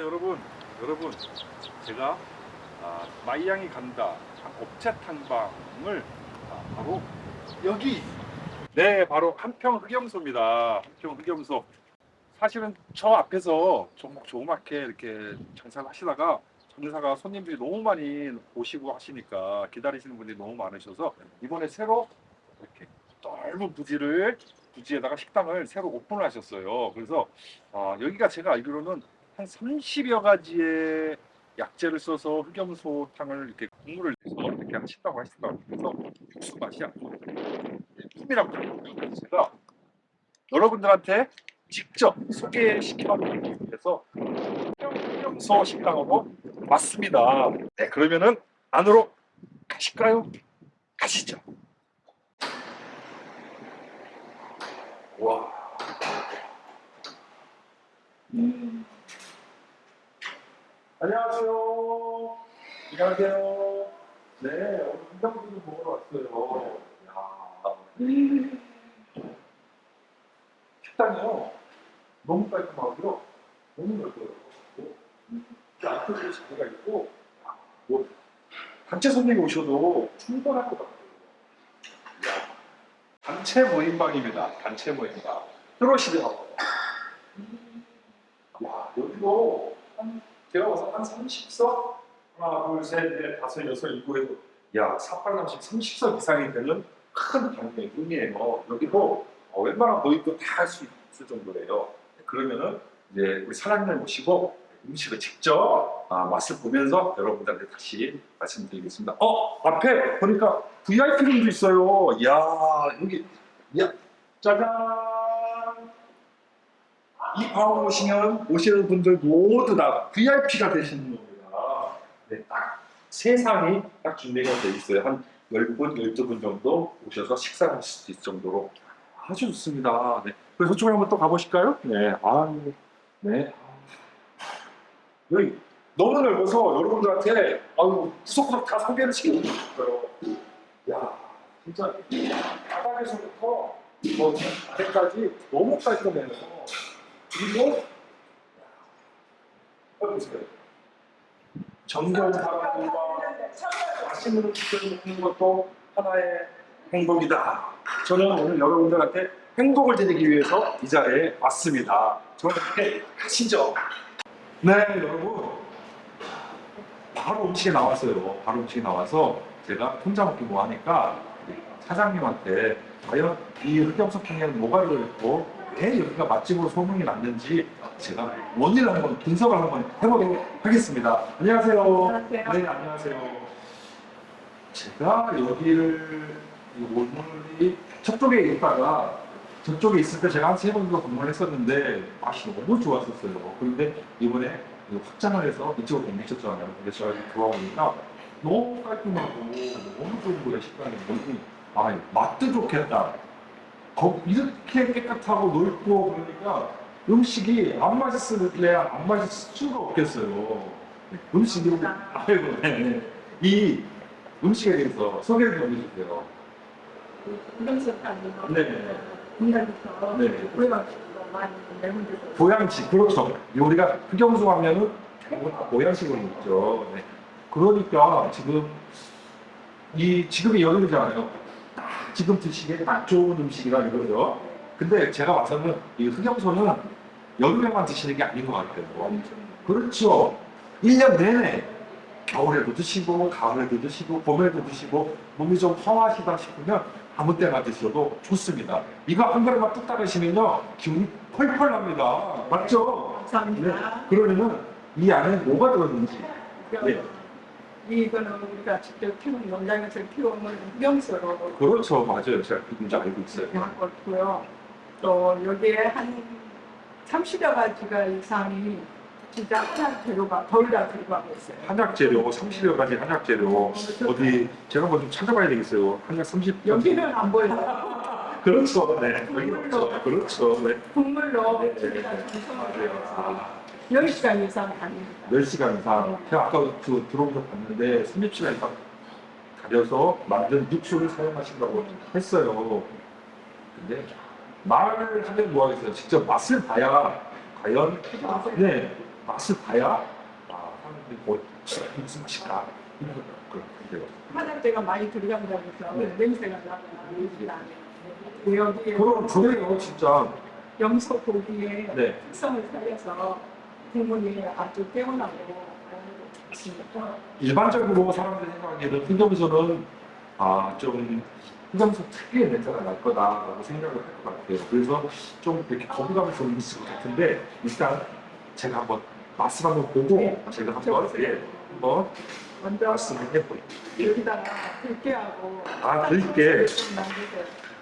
여러분, 여러분, 제가 아, 마이양이 간다 업체 탐방을 아, 바로 여기, 네, 바로 한평 흑염소입니다. 한평 흑염소. 사실은 저 앞에서 조목 조그맣게 이렇게 장사를 하시다가 장사가 손님들이 너무 많이 오시고 하시니까 기다리시는 분들이 너무 많으셔서 이번에 새로 이렇게 넓은 부지를 부지에다가 식당을 새로 오픈을 하셨어요. 그래서 아, 여기가 제가 알기로는 한 30여 가지의 약재를 써서 흑염소탕을 이렇게 국물을 내서 이렇게 하신다고 하시더라고요. 그래서 육수 맛이 아주 품이라고 하더라고요. 그래서 제가 여러분들한테 직접 소개시켜드리기 위해서 흑염소 식당으로 왔습니다. 네, 그러면은 안으로 가실까요? 가시죠. 와. 음. 안녕하세요. 안녕하세요. 네, 오늘 인상분을 보러 왔어요. 야. 식당이요. 너무 깔끔하고요. 너무 넓어요. 이 앞쪽에 자리가 있고, 뭐, 단체 손님이 오셔도 충분할 것 같아요. 야. 단체 모임방입니다. 단체 모임방. 들어오시죠. 와, 여기도 한, 봐서 한 30석? 하나, 둘, 셋, 넷, 다섯, 여섯, 일곱, 여덟. 야, 48, 30, 30석 이상이 되는 큰 방송이에요. 여기도 어, 웬만한 모임도 다 할 수 있을 정도예요. 그러면은 이제 우리 사장님을 모시고 음식을 직접 아, 맛을 보면서 여러분들한테 다시 말씀드리겠습니다. 어 앞에 보니까 VIP 룸도 있어요. 이야 여기 야 짜잔 이방 오시면 오시는 분들 모두 다 VIP가 되시는 겁니다. 네, 딱 세상이 딱 준비가 돼 있어요. 한 10분, 12분 정도 오셔서 식사하실 수 있을 정도로 아주 좋습니다. 네. 그래서 저쪽에 한번 또 가보실까요? 네. 아, 네. 여기 너무 넓어서 여러분들한테 아유 구석구석 다 소개를 시켜드리고 싶어요. 야, 진짜 바닥에서부터 뭐 아래까지 너무 깔끔해요. 그리고 어, 보세요. 정겨운 사람들과 맛있는 음식을 먹는 것도 하나의 행복이다. 저는 오늘 여러분들한테 행복을 드리기 위해서 이 자리에 왔습니다. 저는 함께 가시죠. 네, 여러분. 바로 음식이 나왔어요. 바로 음식이 나와서 제가 혼자 먹기 뭐 하니까 사장님한테 과연 이 흑염소탕에는 뭐가 들어있고 왜 여기가 맛집으로 소문이 났는지 제가 원인을 한번 분석을 한번 해보도록 하겠습니다. 안녕하세요. 안녕하세요. 네, 안녕하세요. 제가 여기를 이 오늘이 저쪽에 있다가 저쪽에 있을 때 제가 한 세 번 정도 방문을 했었는데 맛이 너무 좋았었어요. 그런데 이번에 확장을 해서 이쪽으로 옮기셨잖아요. 근데 제가 들어오니까 너무 깔끔하고 너무 좋은 거예요. 식당이 아 맛도 좋겠다. 거- 이렇게 깨끗하고 넓고 그러니까 음식이 안 맛있을래야 안 맛있을 수가 없겠어요. 음식이 아이고 네, 네. 이 음식에 대해서 소개를 좀 해주세요. 네. 공간에서 네. 보여가지고 많이 내분들 보양식 그렇죠. 우리가 흑염소 하면은 대부분 다 보양식으로 먹죠. 네. 그러니까 지금 이 지금이 여름이잖아요. 딱 지금 드시기에 딱 좋은 음식이라 이거죠. 근데 제가 봐서는 이 흑염소는 여름에만 드시는 게 아닌 것 같아요. 그렇죠. 1년 내내 겨울에도 드시고 가을에도 드시고 봄에도 드시고 몸이 좀 허하시다 싶으면 아무 때나 드셔도 좋습니다. 이거 한 그릇만 뚝 따르시면요 기운이 펄펄 납니다. 맞죠? 감사합니다. 그러면은 이 안에 뭐가 들었는지 네. 이거는 우리가 직접 키운 농장에서 키우는 흑염소로 그렇죠 맞아요 제가 그분지 알고 있어요. 하고 있고요. 또 여기에 한 30여 가지가 이상이 진짜 한약 재료가 거의 다 들어가고 있어요. 한약 재료 30여 가지 한약 재료 어디 제가 뭐좀 찾아봐야 되겠어요. 한약 30 여기는 안 보여요. 그렇죠 네 여기 없죠 그렇죠 네 국물로 네. 저희가 맞아요. 10시간 이상 다닙니다. 10시간 이상. 제가 아까 그 들어오면서 봤는데 30시간 이상 가려서 만든 육수를 사용하신다고 했어요. 근데 말을 하면 뭐 하겠어요. 직접 맛을 봐야 과연 네 맛을 봐야 아 사람들이 뭐 진짜 무슨 이런 그렇게 화장대가 많이 들어간다고 해서 네. 냄새가 나거나 여기에 그럼 그래요 진짜 염소 고기의 네 특성을 살려서 국물이 아주 좋습니다. 일반적으로 사람들이 생각하기에는 흑염소는 아 좀 흑염소 특유의 냄새가 날 거다라고 생각을 할 것 같아요. 그래서 좀 이렇게 거부감이 좀 있을 것 같은데 일단 제가 한번 맛을 한번 보고 네, 제가 한번. 예, 한번 말씀을 해볼게요. 여기다가 들깨하고 아, 들깨. 좀.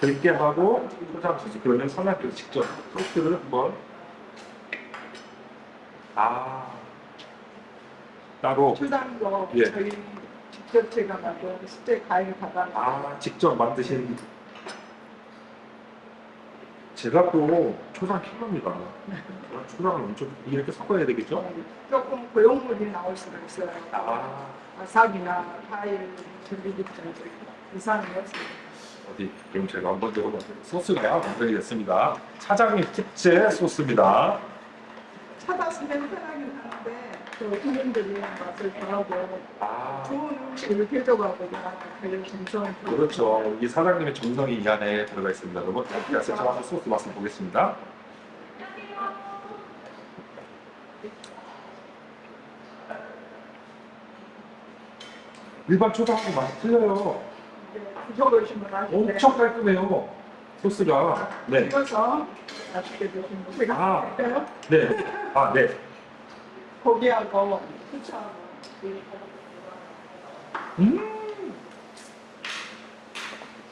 들깨하고 초장 소스 그러면 선생님께서 직접 소스를 한번 아 따로 초장도 예. 저희 직접 제가 만든 수제 과일 가방 아 직접 만드신 제가 또 초장 킬러입니다. 초장을 엄청 이렇게 섞어야 되겠죠? 조금 고용물이 나올 수가 있어요. 아 와사비나 과일 준비기 때문에 이상이 없습니다. 어디 그럼 제가 한번 더 소스가 만들겠습니다. 사장님 특제 소스입니다. 찾았으면 편하긴 하는데 그 손님들이 맛을 더하고 아 좋은 음식을 쾌적하고자 그 정성 그렇죠. 이 사장님의 정성이 이 안에 들어가 있습니다. 여러분, 제가 한번 소스 맛을 보겠습니다. 일반 초장하고 맛이 틀려요. 드셔보시면 아시는데 엄청 깔끔해요. 소스가. 네. 익어서 맛있게 드시면 제가 아. 할까요? 네. 아, 네. 고기하고 후추하고 음.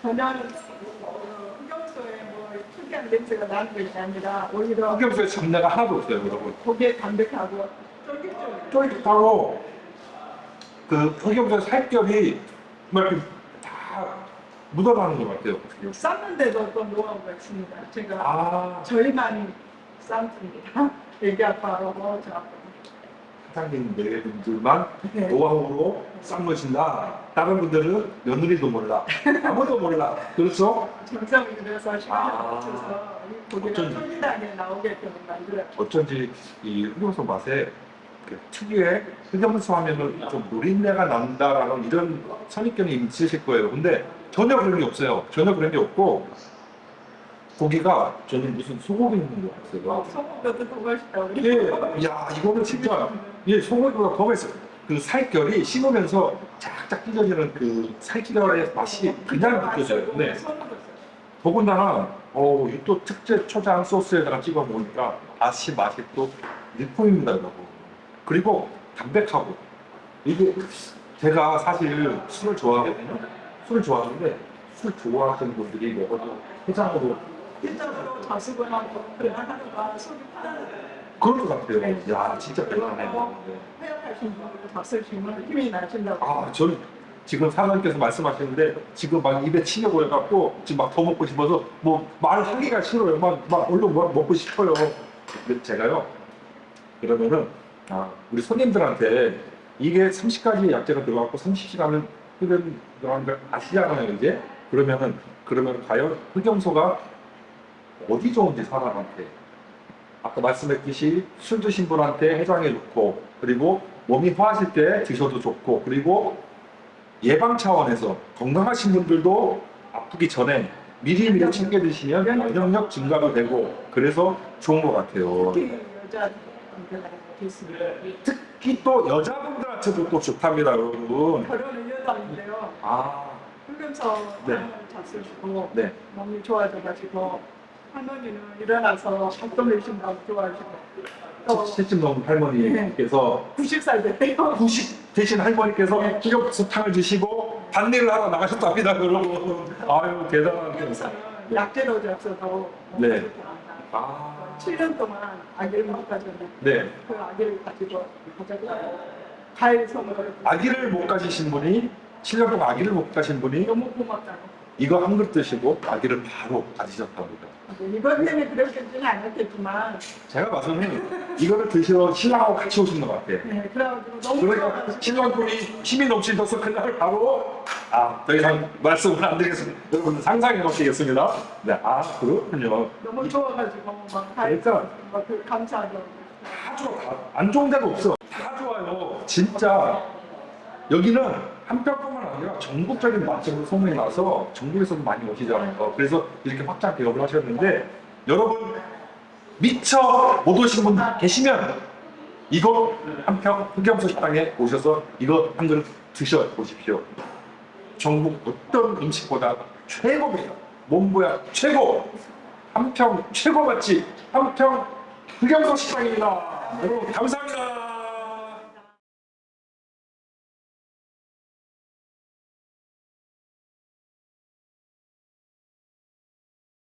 전혀 흑염소에 뭐 특이한 냄새가 나는 것이 아니라 오히려 흑염소에 잡내가 하나도 없어요, 여러분. 고기에 담백하고 쫄깃쫄깃 쫄깃하고 그 흑염소 살결이 막 이렇게 다 묻어나는 것 같아요. 삶는데도 또 노하우가 있습니다. 제가 아, 저희만이 삶습니다. 애기 아빠하고 저하고. 사장님 네 분들만 네. 노하우로 삶으신다. 다른 분들은 며느리도 몰라. 아무도 몰라. 그렇죠? 정성이 들여서 시간을 아. 맞춰서 이 고기가 어쩐지. 쫄깃하게 나오게끔 만들어요. 어쩐지 이 흑염소 맛에 그 특유의 흑염소 하면은 좀 노린내가 난다라는 이런 선입견이 있으실 거예요. 근데 전혀 그런 게 없어요. 전혀 그런 게 없고 고기가 저는 무슨 소고기 있는 것 같아요. 소금도 더 맛있다. 예, 야 이거는 진짜 예 소고기보다 더 맛있어요. 그 살결이 씹으면서 쫙쫙 찢어지는 그 살결의 맛이 그냥 느껴져요. 네. 더군다나 어, 이또 특제 초장 소스에다가 찍어 먹으니까 맛이 맛이 또 일품입니다, 여러분. 그리고 담백하고 이게 제가 사실 술을 좋아하거든요. 술을 좋아하는데 술 좋아하시는 분들이 먹어도 해장으로. 그럴 것 같아요. 야 진짜. 네. 나신다고. 아, 저는 지금 사장님께서 말씀하시는데 지금 막 입에 침이 고여갖고 지금 막 더 먹고 싶어서 뭐 말하기가 싫어요. 막, 막 얼른 뭐 먹고 싶어요. 근데 제가요. 그러면은 아, 우리 손님들한테 이게 30가지 약재가 들어갔고 30시간을 그런 걸 아시잖아요, 이제. 그러면은 그러면 과연 흑염소가 어디 좋은지 사람한테 아까 말씀했듯이 술 드신 분한테 해장해 좋고 그리고 몸이 화하실 때 드셔도 좋고 그리고 예방 차원에서 건강하신 분들도 아프기 전에 미리미리 챙겨 드시면 면역력 증가가 되고 그래서 좋은 것 같아요. 특히 여자분들한테 좋습니다. 특히 또 여자분들한테도 또 좋답니다, 여러분. 결혼은 여자인데요. 아, 흑염소 네. 잘 쓰시고 네. 몸이 좋아져가지고 할머니는 일어나서 내신다고 좋아하시고 또 채집 넘은 할머니께서 90살 됐대요. 90 되신 할머니께서 네. 흑염소탕을 드시고 반일을 하러 나가셨답니다, 여러분. 아유, 대단한 흑염소는 약재로 잡숴도 네. 아, 7년 동안 아기를 못 가졌는데 네. 그 아기를 가지고 가져가고 과일 선물을 아기를 못 가지신 분이 7년 동안 아기를 못 가신 분이 너무 고맙다고. 이거 한 그릇 드시고 아기를 바로 가지셨답니다. 이번 때문에 그렇게는 않았겠지만 제가 봐서는 이거를 드시러 신랑하고 같이 오신 것 같아요. 네, 그래가지고 너무 그러니까 신랑분이 힘이 넘치셔서 그날 바로 아, 더 이상 말씀을 안 드리겠습니다. 여러분 상상해 보시겠습니다. 네, 아, 그렇군요. 너무 좋아가지고 막 과일 그러니까 막그 감사하고 다 좋아. 다. 안 좋은 데가 없어. 다 좋아요. 진짜 여기는 한평뿐만 아니라 전국적인 맛집으로 소문이 나서 전국에서도 많이 오시잖아요. 그래서 이렇게 확장 개업을 하셨는데 여러분 미처 못 오신 분 계시면 이거 한평 흑염소 식당에 오셔서 이거 한 그릇 드셔 보십시오. 전국 어떤 음식보다 최고입니다. 몸보야 최고. 한평 최고 맛집 한평 흑염소 식당입니다. 여러분 감사합니다.